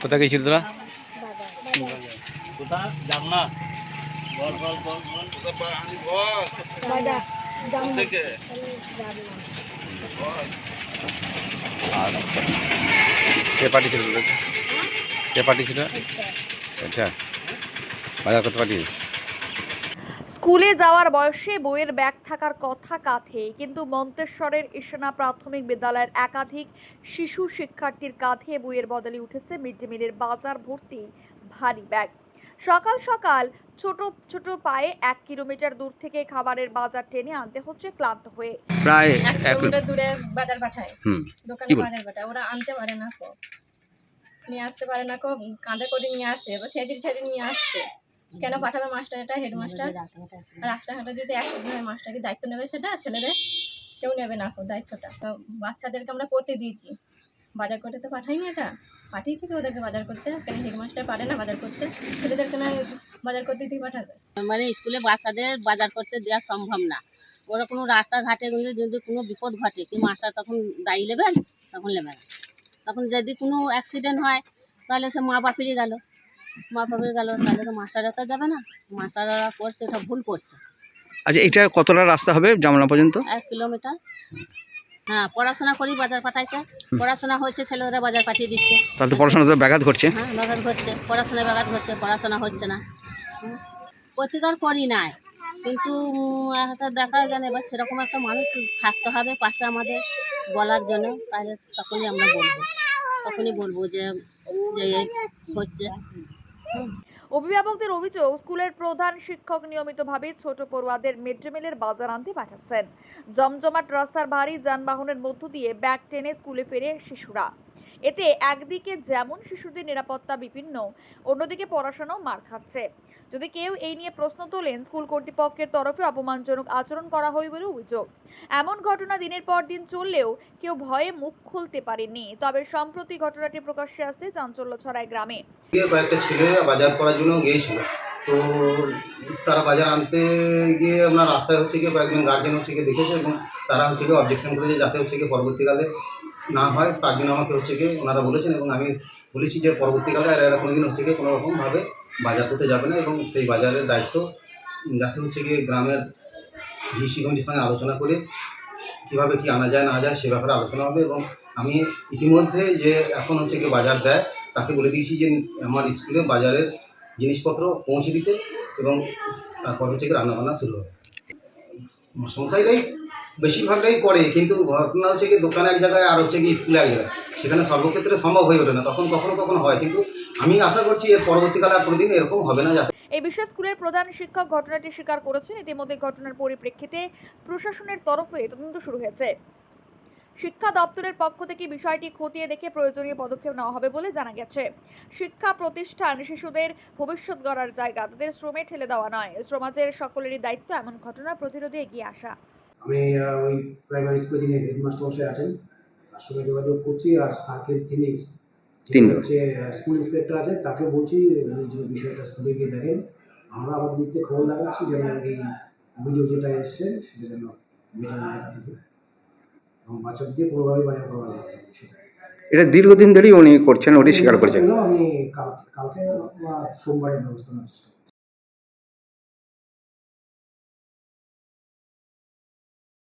কোথায় গেছিল তোরা? কে পাঠিয়েছিল তোদেরকে? কে পাঠিয়েছিল? আচ্ছা। আচ্ছা। বাজার করতে পাঠিয়ে স্কুলে যাওয়ার বয়সে বইয়ের ব্যাগ থাকার কথা কাঁধে কিন্তু মন্তেশ্বরের ইসনা প্রাথমিক বিদ্যালয়ের একাধিক শিশু শিক্ষার্থীর কাঁধে বইয়ের বদলে উঠেছে মিড ডে মিলের বাজার ভর্তি ভারী ব্যাগ। সকাল সকাল ছোট ছোট পায়ে এক কিলোমিটার দূর থেকে খাবারের বাজার টেনে আনতে হচ্ছে ক্লান্ত হয়ে। প্রায় এক কিলোমিটার দূরে বাজার পাঠায়। হুম দোকানে বাজার পাঠায়। ওরা আনতে পারে না কো। নিয়ে আসতে পারে না কো কাঁধে করে নিয়ে আসে। ছেড়ে নিয়ে আসছে। কেন পাঠাবে মাস্টার? এটা হেডমাস্টার রাস্তাঘাটে যদি অ্যাক্সিডেন্ট হয় মাস্টার কি দায়িত্ব নেবে সেটা? ছেলেদের? কেউ নেবে না কো দায়িত্বটা। তো বাচ্চাদেরকে আমরা করতে দিয়েছি। বাজার করতে তো পাঠাইনি এটা। পাঠিয়েছি তো ওদেরকে বাজার করতে। কেন হেডমাস্টার পারে না বাজার করতে? ছেলেদেরকে না বাজার করতে দিয়ে পাঠাবে? মানে স্কুলে বাচ্চাদের বাজার করতে দেওয়া সম্ভব না। ওরা কোনো রাস্তাঘাটে যদি কোনো বিপদ ঘটে কি মাস্টার তখন দায়ী নেবেন? তখন নেবে না। তখন যদি কোনো অ্যাক্সিডেন্ট হয় তাহলে সে মা বাপিরই গেল। মা বাপির গেল তাহলে তো মাস্টাররা তো যাবে না। মাস্টাররা করছে এটা ভুল করছে। আচ্ছা এটা কতটা রাস্তা হবে জামলা পর্যন্ত? এক কিলোমিটার। হ্যাঁ পড়াশোনা করেই বাজার পাঠাইছে। পড়াশোনা হচ্ছে ছেলেরা বাজার পাঠিয়ে দিচ্ছে। তাহলে পড়াশোনা তো ব্যাঘাত ঘটছে। হ্যাঁ ব্যাঘাত ঘটছে পড়াশোনায় ব্যাঘাত ঘটছে পড়াশোনা হচ্ছে না। প্রতিকার করি নাই। কিন্তু একটা দেখা যায় এবার সেরকম একটা মানুষ থাকতে হবে পাশে আমাদের বলার জন্য তাহলে তখনই আমরা বলব। তখনই বলব যে হচ্ছে। অভিভাবকদের অভিযোগ, স্কুলের প্রধান শিক্ষক নিয়মিতভাবে ছোট পড়ুয়াদের মিড ডে মিলের বাজার আনতে পাঠাচ্ছেন। জমজমাট রাস্তার ভারী যানবাহনের মধ্য দিয়ে ব্যাগ টেনে স্কুলে ফেরে শিশুরা। এতে একদিকে যেমন শিশুদের নিরাপত্তা বিপন্ন, অন্যদিকে পড়াশোনাও মার খাচ্ছে। যদি কেউ এই নিয়ে প্রশ্ন তোলেন, স্কুল কর্তৃপক্ষের তরফে অপমানজনক আচরণ করা হয় বলে অভিযোগ। এমন ঘটনা দিনের পর দিন চললেও কেউ ভয়ে মুখ খুলতে পারেনি তবে সম্প্রতি ঘটনাটি প্রকাশ্যে আসতে চাঞ্চল্য ছড়ায় গ্রামে। কয়েকটা ছেলে বাজার করার জন্য গিয়েছিল। তো তারা বাজার আনতে গিয়ে আপনার রাস্তায় হচ্ছে গিয়ে কয়েকজন গার্জেন হচ্ছে গিয়ে দেখেছে এবং তারা হচ্ছে গিয়ে অবজেকশন করেছে যাতে হচ্ছে গিয়ে পরবর্তীকালে না হয়, তার জন্য আমাকে হচ্ছে গিয়ে ওনারা বলেছেন এবং আমি বলেছি যে পরবর্তীকালে আর এরা কোনোদিন হচ্ছে গিয়ে কোনো রকমভাবে বাজার করতে যাবে না এবং সেই বাজারের দায়িত্ব যাতে হচ্ছে গিয়ে গ্রামের ভিসি কমিটির সঙ্গে আলোচনা করে কীভাবে কি আনা যায়, না যায় সে ব্যাপারে আলোচনা হবে এবং আমি ইতিমধ্যে যে এখন হচ্ছে গিয়ে বাজার দেয়, তাকে বলে দিয়েছি যে আমার স্কুলে বাজারের জিনিসপত্র পৌঁছে দিতে এবং তারপর হচ্ছে কি রান্নাবান্না শুরু হবে। সংসারটাই বেশিরভাগটাই করে, কিন্তু ঘটনা হচ্ছে কি দোকানে এক জায়গায় আর হচ্ছে কি স্কুলে এক জায়গায়। সেখানে সর্বক্ষেত্রে সম্ভব হয়ে ওঠে না, তখন কখনো কখনো হয়, কিন্তু আমি আশা করছি এর পরবর্তীকালে আর কোনোদিন এরকম হবে না যাতে এই বিষয়ে স্কুলের প্রধান শিক্ষক ঘটনাটি স্বীকার করেছেন। ইতিমধ্যে ঘটনার পরিপ্রেক্ষিতে প্রশাসনের তরফে তদন্ত শুরু হয়েছে। শিক্ষা দপ্তরের পক্ষ থেকে বিষয়টি খতিয়ে দেখে প্রয়োজনীয় পদক্ষেপ নেওয়া হবে বলে জানা গেছে। শিক্ষা প্রতিষ্ঠান শিশুদের ভবিষ্যৎ গড়ার জায়গা, তাদের শ্রমে ঠেলে দেওয়া নয়। সমাজের সকলেরই দায়িত্ব, এমন ঘটনা প্রতিরোধে এগিয়ে আসা। আমি ওই প্রাইমারি স্কুলে যিনি হেডমাস্টার মশাই আছেন তার সঙ্গে যোগাযোগ করছি আর স্যারকে তিনি। হচ্ছে স্কুল ইন্সপেক্টর আছে তাকে বলছি বিষয়টা স্কুলে গিয়ে দেখেন আমরা আমাদের দিক থেকে খবর লাগাচ্ছি যেন এই অভিযোগ যেটা এসছে সেটা যেন মেটানো থেকে এবং বাচ্চাদের দিয়ে কোনোভাবেই বাজার করা যায় এটা দীর্ঘদিন ধরেই উনি করছেন উনি স্বীকার করছেন আমি কাল কালকে বা সোমবারের ব্যবস্থা নেওয়ার চেষ্টা।